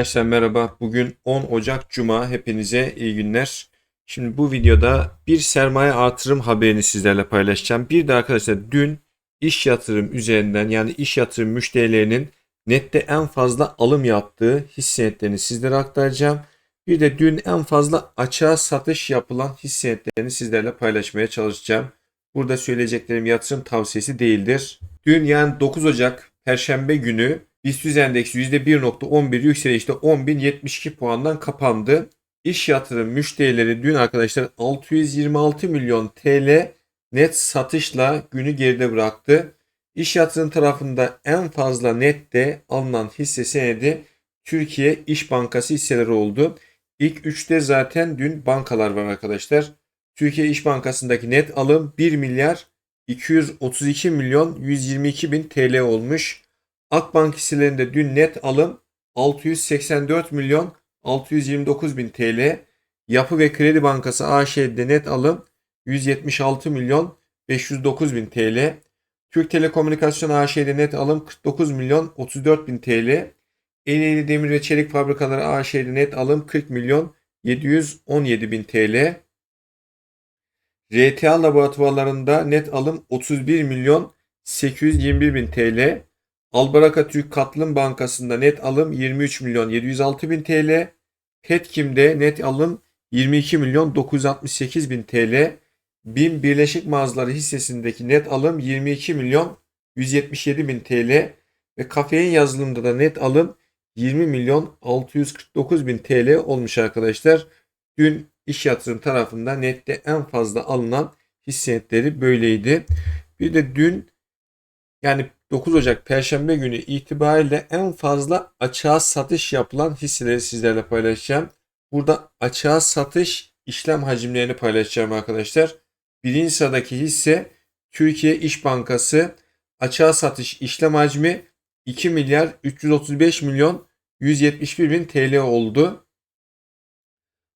Arkadaşlar merhaba. Bugün 10 Ocak Cuma. Hepinize iyi günler. Şimdi bu videoda bir sermaye artırım haberini sizlerle paylaşacağım. Bir de arkadaşlar dün iş yatırım üzerinden yani iş yatırım müşterilerinin nette en fazla alım yaptığı hisse senetlerini sizlere aktaracağım. Bir de dün en fazla açığa satış yapılan hisse senetlerini sizlerle paylaşmaya çalışacağım. Burada söyleyeceklerim yatırım tavsiyesi değildir. Dün yani 9 Ocak Perşembe günü BIST endeksi %1.11 yükselişte 10.072 puandan kapandı. İş yatırım müşterileri dün arkadaşlar 626 milyon TL net satışla günü geride bıraktı. İş yatırım tarafında en fazla nette alınan hisse senedi Türkiye İş Bankası hisseleri oldu. İlk 3'te zaten dün bankalar var arkadaşlar. Türkiye İş Bankası'ndaki net alım 1 milyar 232 milyon 122 bin TL olmuş. Akbank hisselerinde dün net alım 684 milyon 629 bin TL. Yapı ve Kredi Bankası AŞ'de net alım 176 milyon 509 bin TL. Türk Telekomünikasyon AŞ'de net alım 49 milyon 34 bin TL. Ereğli Demir ve Çelik Fabrikaları AŞ'de net alım 40 milyon 717 bin TL. RTA laboratuvarlarında net alım 31 milyon 821 bin TL. Albaraka Türk Katılım Bankası'nda net alım 23 milyon 706 bin TL. Petkim'de net alım 22 milyon 968 bin TL. BİM Birleşik Mağazaları hissesindeki net alım 22 milyon 177 bin TL. Ve kafein yazılımda da net alım 20 milyon 649 bin TL olmuş arkadaşlar. Dün iş yatırım tarafında nette en fazla alınan hisse böyleydi. Bir de dün yani 9 Ocak Perşembe günü itibariyle en fazla açığa satış yapılan hisseleri sizlerle paylaşacağım. Burada açığa satış işlem hacimlerini paylaşacağım arkadaşlar. Birinci sıradaki hisse Türkiye İş Bankası açığa satış işlem hacmi 2 milyar 335 milyon 171 bin TL oldu.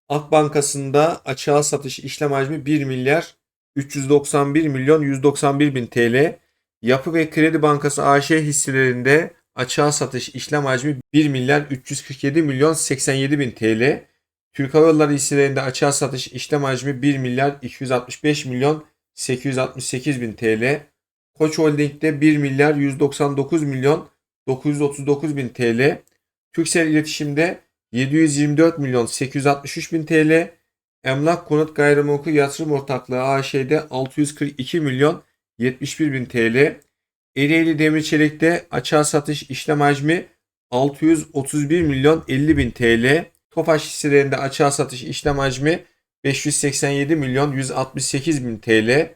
Ak Bankası'nda açığa satış işlem hacmi 1 milyar 391 milyon 191 bin TL. Yapı ve Kredi Bankası AŞ hisselerinde açığa satış işlem hacmi 1 milyar 347 milyon 87 bin TL. Türk Hava Yolları hisselerinde açığa satış işlem hacmi 1 milyar 265 milyon 868 bin TL. Koç Holding'de 1 milyar 199 milyon 939 bin TL. Türksel İletişim'de 724 milyon 863 bin TL. Emlak Konut Gayrimenkul Yatırım Ortaklığı AŞ'de 642 milyon 71 bin TL. Ereğli Demir Çelik'te açığa satış işlem hacmi 631 milyon 50 bin TL. Tofaş hisselerinde açığa satış işlem hacmi 587 milyon 168 bin TL.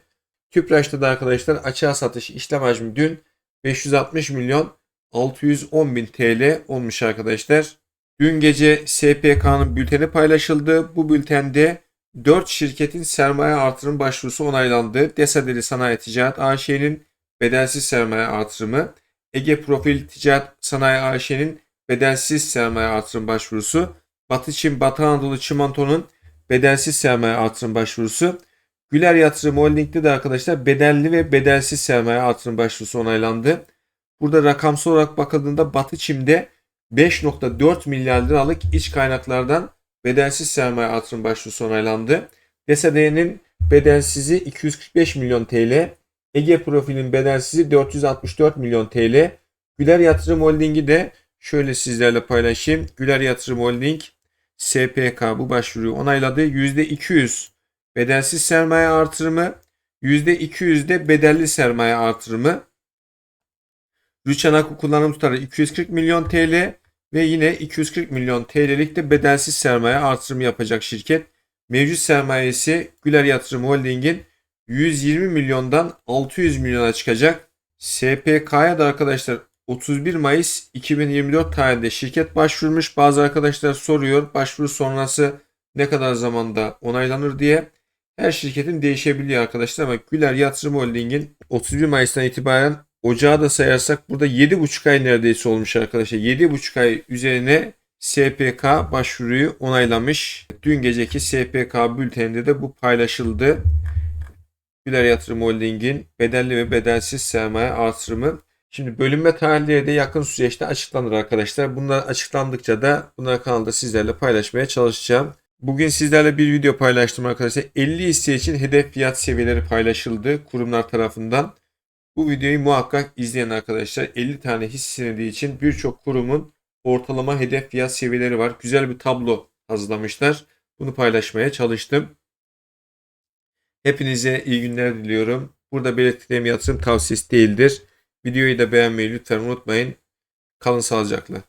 Tüpraş'ta da arkadaşlar açığa satış işlem hacmi dün 560 milyon 610 bin TL olmuş arkadaşlar. Dün gece SPK'nın bülteni paylaşıldı. Bu bültende 4 şirketin sermaye artırım başvurusu onaylandı. Desadeli Sanayi Ticaret AŞ'nin bedelsiz sermaye artırımı, Ege Profil Ticaret Sanayi AŞ'nin bedelsiz sermaye artırım başvurusu, Batı Çin Batı Anadolu Çimento'nun bedelsiz sermaye artırım başvurusu, Güler Yatırım Holding'de de arkadaşlar bedelli ve bedelsiz sermaye artırım başvurusu onaylandı. Burada rakamsal olarak bakıldığında Batı Çim'de 5.4 milyar liralık iç kaynaklardan bedelsiz sermaye artırım başvurusu onaylandı. DSD'nin bedelsizi 245 milyon TL, Ege Profil'in bedelsizi 464 milyon TL. Güler Yatırım Holding'i de şöyle sizlerle paylaşayım. Güler Yatırım Holding SPK bu başvuruyu onayladı. %200 bedelsiz sermaye artırımı, %200 de bedelli sermaye artırımı. Rüçanak kullanım tutarı 240 milyon TL ve yine 240 milyon TL'lik de bedelsiz sermaye artırımı yapacak şirket. Mevcut sermayesi Güler Yatırım Holding'in 120 milyondan 600 milyona çıkacak. SPK'ya da arkadaşlar 31 Mayıs 2024 tarihinde şirket başvurmuş. Bazı arkadaşlar soruyor başvuru sonrası ne kadar zamanda onaylanır diye. Her şirketin değişebiliyor arkadaşlar ama Güler Yatırım Holding'in 31 Mayıs'tan itibaren Ocağı da sayarsak burada 7,5 ay neredeyse olmuş arkadaşlar. 7,5 ay üzerine SPK başvuruyu onaylamış. Dün geceki SPK bülteninde de bu paylaşıldı. Güler Yatırım Holding'in bedelli ve bedelsiz sermaye artırımı Şimdi bölünme tarihleri de yakın süreçte açıklanır arkadaşlar. Bunlar açıklandıkça da bunları kanalda sizlerle paylaşmaya çalışacağım. Bugün sizlerle bir video paylaştım arkadaşlar. 50 hisse için hedef fiyat seviyeleri paylaşıldı kurumlar tarafından. Bu videoyu muhakkak izleyen arkadaşlar 50 tane hisse için birçok kurumun ortalama hedef fiyat seviyeleri var. Güzel bir tablo hazırlamışlar. Bunu paylaşmaya çalıştım. Hepinize iyi günler diliyorum. Burada belirttiklerim yatırım tavsiyesi değildir. Videoyu da beğenmeyi lütfen unutmayın. Kalın sağlıcakla.